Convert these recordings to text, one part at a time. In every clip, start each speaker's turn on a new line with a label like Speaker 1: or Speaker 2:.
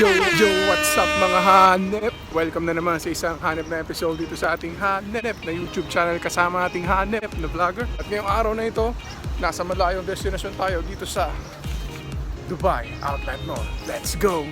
Speaker 1: Yo, yo, what's up mga hanep? Welcome na naman sa isang hanep na episode dito sa ating hanep na YouTube channel kasama ating hanep na vlogger. At ngayong araw na ito, nasa malayong destinasyon tayo dito sa Dubai Outlet Mall. Let's go!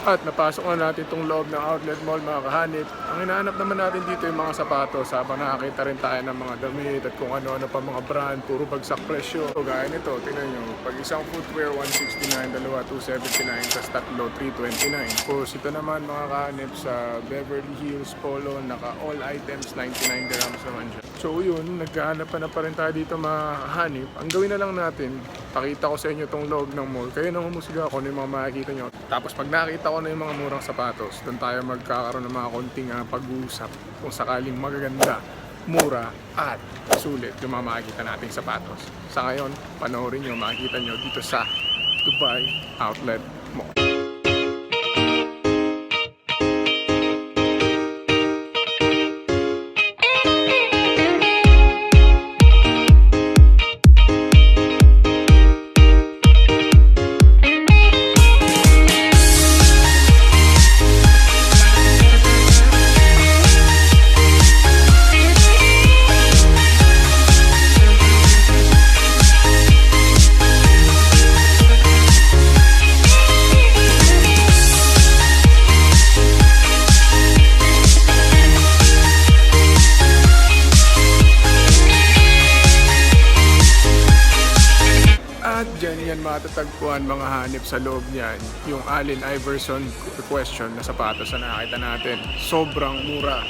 Speaker 1: At napasok na natin itong loob ng outlet mall mga kahanip. Ang hinahanap naman natin dito yung mga sapatos habang nakakita rin tayo ng mga damit at kung ano-ano pa mga brand, puro bagsak presyo. So gaya nito, tingnan nyo, pag isang footwear 169, dalawa 279, tas tatlo 329. Tapos ito naman mga kahanip sa Beverly Hills Polo, naka all items 99 dirhams naman siya. So yun, naghahanap pa na pa rin tayo dito mga hanip. Ang gawin na lang natin, pakita ko sa inyo itong loob ng mall. Kayo nang humusga ako ano yung mga makikita nyo. Tapos pag nakita ko na yung mga murang sapatos, doon tayo magkakaroon ng mga konting ah, pag-uusap kung sakaling magaganda, mura at sulit yung mga makikita nating sapatos. Sa ngayon, panoorin nyo, makikita nyo dito sa Dubai Outlet Mall. Matatagpuan mga hanip sa loob niyan, yung Allen Iverson question na sapatos na nakita natin. Sobrang mura.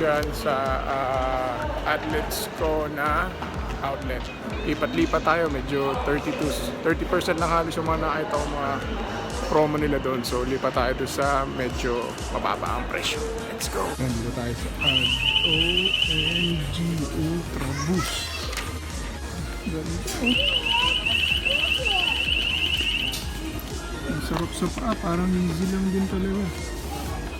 Speaker 1: Diyan sa ah, outlets ko na outlet. Lipat-lipat tayo, medyo 32, 30% lang halos yung mga nakita ko mga promo nila doon. So lipat tayo doon sa medyo mababa ang presyo. Let's go! Nandito tayo sa Ad ONG Ultra Boost. Ang sarap sa paa, parang easy lang din talaga.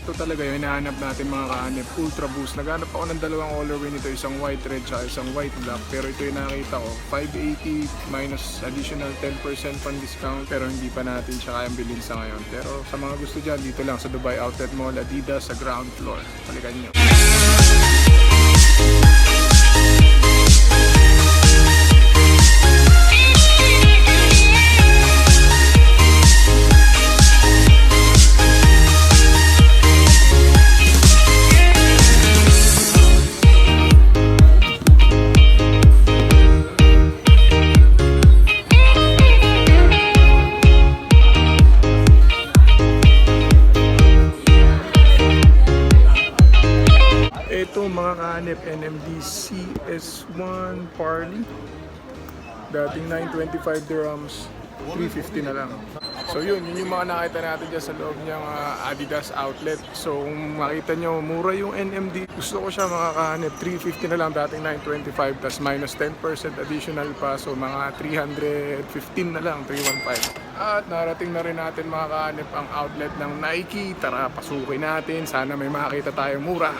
Speaker 1: Ito talaga yung hinahanap natin mga kahanip, Ultra Boost. Naghanap ako ng dalawang colorway nito, isang white red at isang white black. Pero ito yung nakita ko, 580 minus additional 10% pan discount. Pero hindi pa natin siya kayang bilhin sa ngayon. Pero sa mga gusto dyan, dito lang sa Dubai Outlet Mall, Adidas sa ground floor. Balikan nyo. Ito mga kahanip, NMD CS1 Parley. Dating 925 dirhams, 350 na lang. So yun, yun yung mga nakita natin dyan sa loob niyang ah, Adidas outlet. So kung makita nyo, mura yung NMD. Gusto ko siya mga kahanip, 350 na lang, dating 925, tas minus 10% additional pa. So mga 315 na lang, 315. At narating na rin natin mga kahanip ang outlet ng Nike. Tara, pasukin natin. Sana may makita tayo mura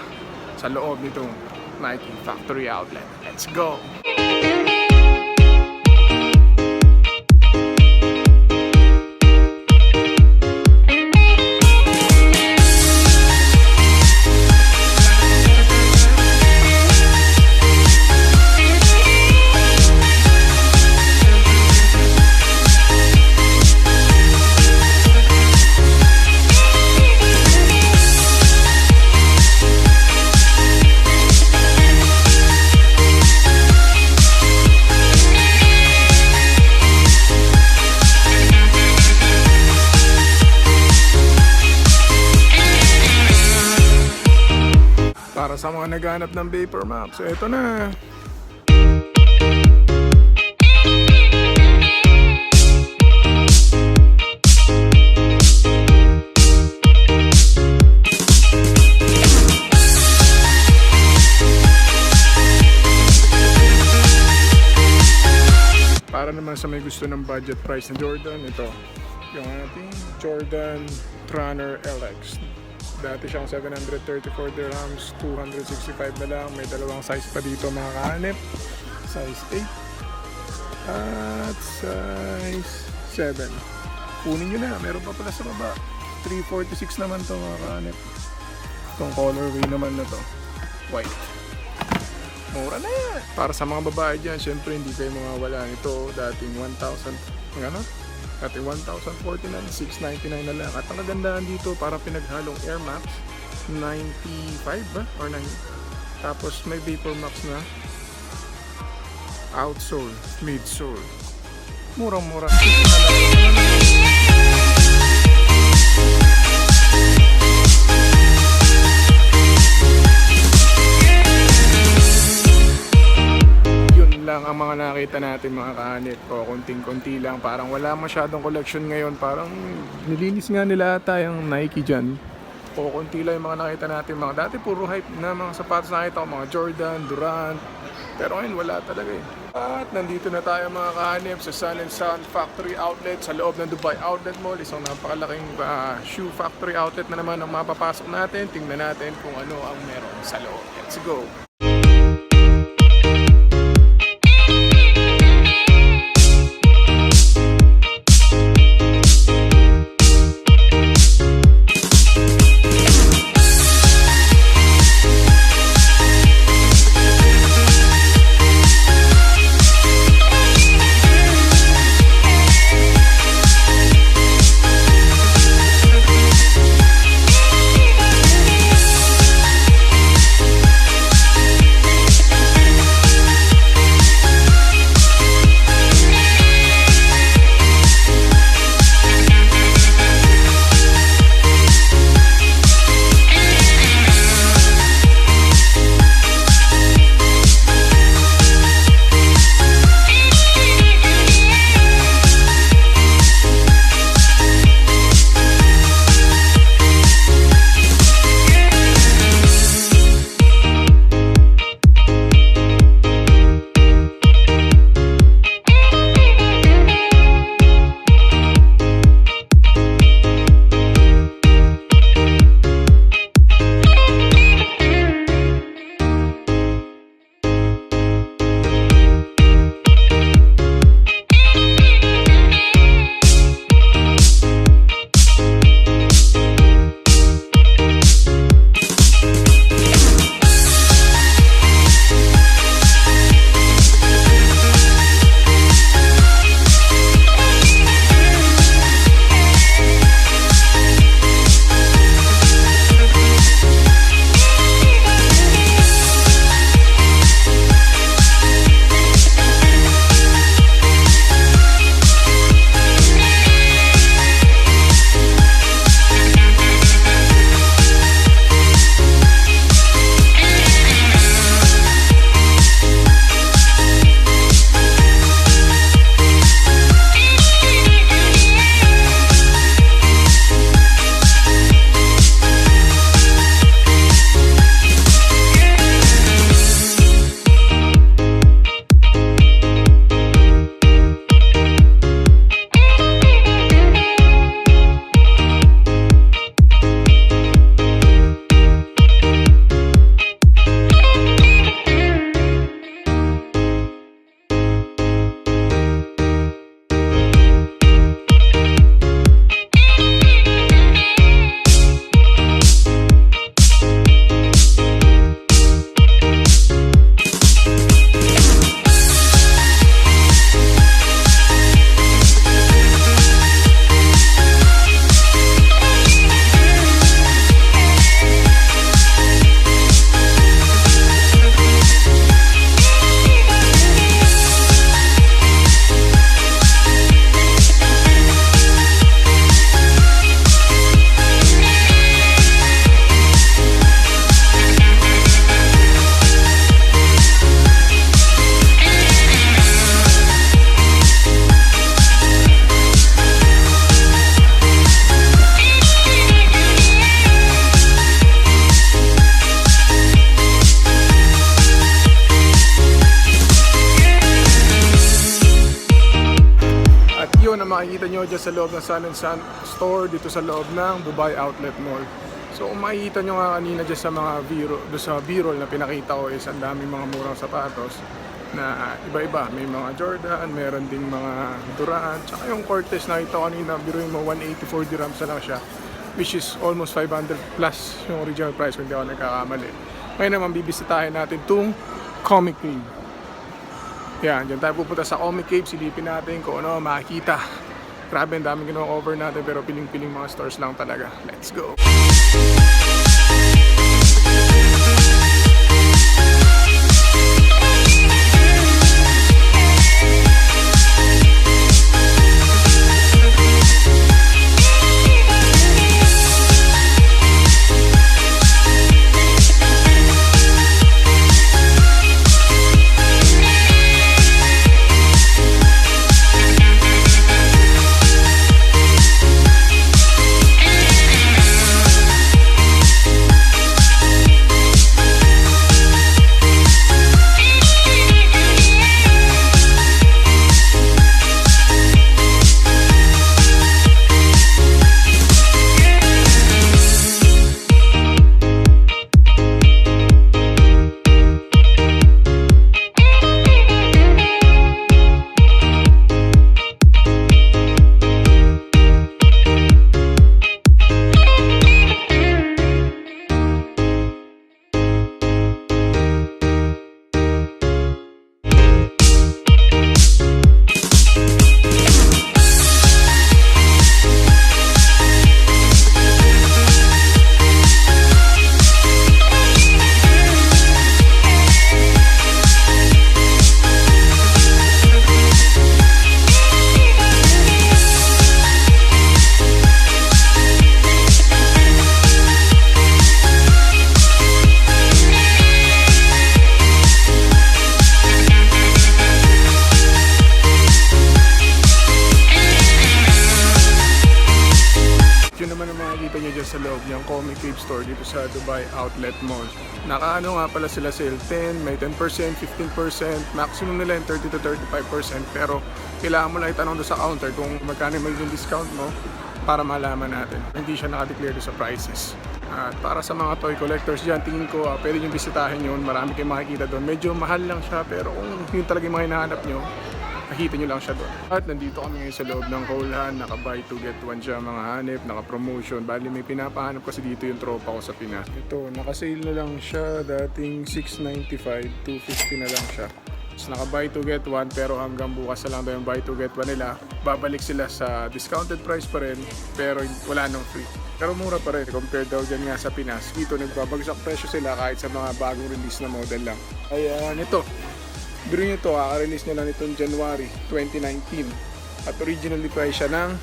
Speaker 1: sa loob nitong Nike Factory Outlet. Let's go! Naghanap ng Vapor Max. So, ito na. Para naman sa may gusto ng budget price na Jordan, ito. Yung ating Jordan Runner LX. Dati siyang 734 dirhams, 265 na lang. May dalawang size pa dito mga kahanip. Size 8 at size 7. Kunin nyo na, meron pa pala sa baba. 346 naman to mga kahanip. Itong colorway naman na to. White. Mura na yan. Para sa mga babae dyan, syempre hindi kayo mawawala nito. Dating 1,000, ano? Dating 1,049, 699 na lang. At ang kagandahan dito, para pinaghalong Air Max, 95 ba? Or 9? Tapos may Vapor Max na outsole, midsole. Murang-mura. yun ang mga nakita natin mga kahanip o konting-konti lang. Parang wala masyadong collection ngayon. Parang nilinis nga nila ata yung Nike dyan. O konti lang yung mga nakita natin. Mga dati puro hype na mga sapatos na nakita ko. Mga Jordan, Durant. Pero ngayon wala talaga eh. At nandito na tayo mga kahanip sa Sun and Sun Factory Outlet sa loob ng Dubai Outlet Mall. Isang napakalaking ah, shoe factory outlet na naman ang mapapasok natin. Tingnan natin kung ano ang meron sa loob. Let's go makikita nyo dyan sa loob ng Sun and Sun store dito sa loob ng Dubai Outlet Mall. So kung makikita nyo nga kanina dyan sa mga biro, doon sa b-roll na pinakita ko is ang daming mga murang sapatos na iba-iba. May mga Jordan, meron ding mga Durant, tsaka yung Cortez na ito kanina, biruin mo 184 dirhams na lang siya which is almost 500 plus yung original price kung hindi ako nagkakamali. Ngayon naman bibisitahin natin itong Comic Cave. Yan, dyan tayo pupunta sa Comic Cave, silipin natin kung ano makikita. Grabe, ang daming ginawa-cover natin pero piling-piling mga stores lang talaga. Let's go! Dubai Outlet Mall. Nakaano nga pala sila sale 10, may 10%, 15%, maximum nila yung 30 to 35% pero kailangan mo lang itanong doon sa counter kung magkano yung discount mo para malaman natin. Hindi siya nakadeclare sa prices. At para sa mga toy collectors dyan, tingin ko ah, pwede nyo bisitahin yun. Marami kayong makikita doon. Medyo mahal lang siya pero kung yun talaga yung mga hinahanap nyo, nakita nyo lang siya doon. At nandito kami ngayon sa loob ng Colehan, naka buy to get one siya mga hanip, naka promotion. Bali may pinapahanap kasi dito yung tropa ko sa Pinas. Ito, naka sale na lang siya, dating 695, 250 na lang siya. Tapos naka buy to get one pero hanggang bukas na lang daw yung buy to get one nila. Babalik sila sa discounted price pa rin pero wala nang free. Pero mura pa rin compared daw dyan nga sa Pinas. Dito nagbabagsak presyo sila kahit sa mga bagong release na model lang. Ayan, ito. Biro nyo to, kaka-release nila nitong January 2019. At originally price siya ng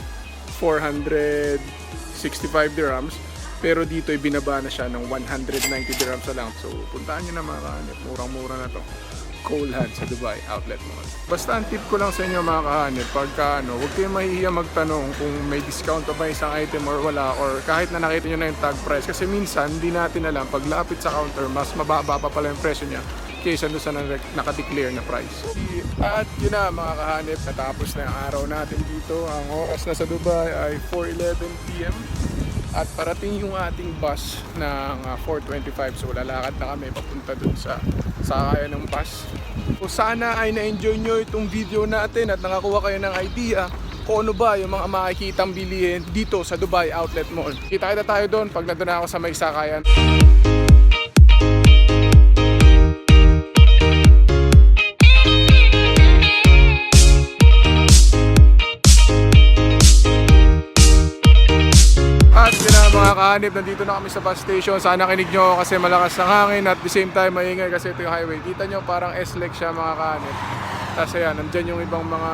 Speaker 1: 465 dirhams. Pero dito ay na siya ng 190 dirhams na lang. So puntahan nyo na mga kahanip. Murang-mura na to. Colehan sa Dubai Outlet Mall. Basta ang tip ko lang sa inyo mga kahanip, pagka ano, huwag kayong mahihiya magtanong kung may discount pa ba isang item or wala or kahit na nakita nyo na yung tag price. Kasi minsan, hindi natin alam, pag lapit sa counter, mas mababa pa pala yung presyo niya kaysa doon sa na- nakadeclare na price. At yun na mga kahanip, natapos na yung araw natin dito. Ang oras na sa Dubai ay 4.11pm. At parating yung ating bus ng ah, 4.25 so lalakad na kami papunta dun sa sakayan ng bus. So sana ay na-enjoy nyo itong video natin at nakakuha kayo ng idea kung ano ba yung mga makikitang bilihin dito sa Dubai Outlet Mall. Kita-kita tayo doon pag nandun na ako sa may sakayan. Kahanip, nandito na kami sa bus station. Sana kinig nyo kasi malakas ang hangin at the same time maingay kasi ito yung highway. Kita nyo parang S-leg siya mga kahanip. Tapos ayan, nandyan yung ibang mga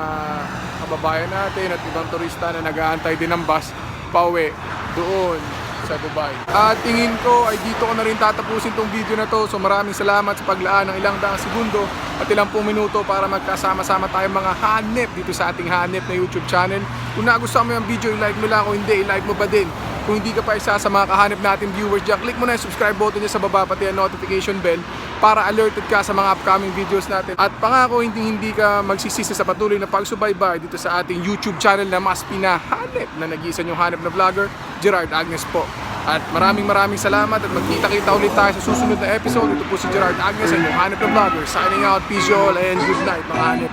Speaker 1: kababayan natin at ibang turista na nag-aantay din ng bus pauwi doon sa Dubai. At tingin ko ay dito ko na rin tatapusin tong video na to. So maraming salamat sa paglaan ng ilang daang segundo at ilang pong minuto para magkasama-sama tayo mga hanep dito sa ating hanep na YouTube channel. Kung nagustuhan mo yung video, i-like mo lang. Kung hindi, i-like mo pa din Kung hindi ka pa isa sa mga kahanap natin viewers dyan, click mo na yung subscribe button niya sa baba pati ang notification bell para alerted ka sa mga upcoming videos natin. At pangako hindi hindi ka magsisisi sa patuloy na pagsubaybay dito sa ating YouTube channel na mas pinahanip na nag-iisa yung hanap na vlogger, Gerard Agnes po. At maraming maraming salamat at magkita-kita ulit tayo sa susunod na episode. Ito po si Gerard Agnes, ang inyong hanap na vlogger. Signing out, peace all and good night mga hanip.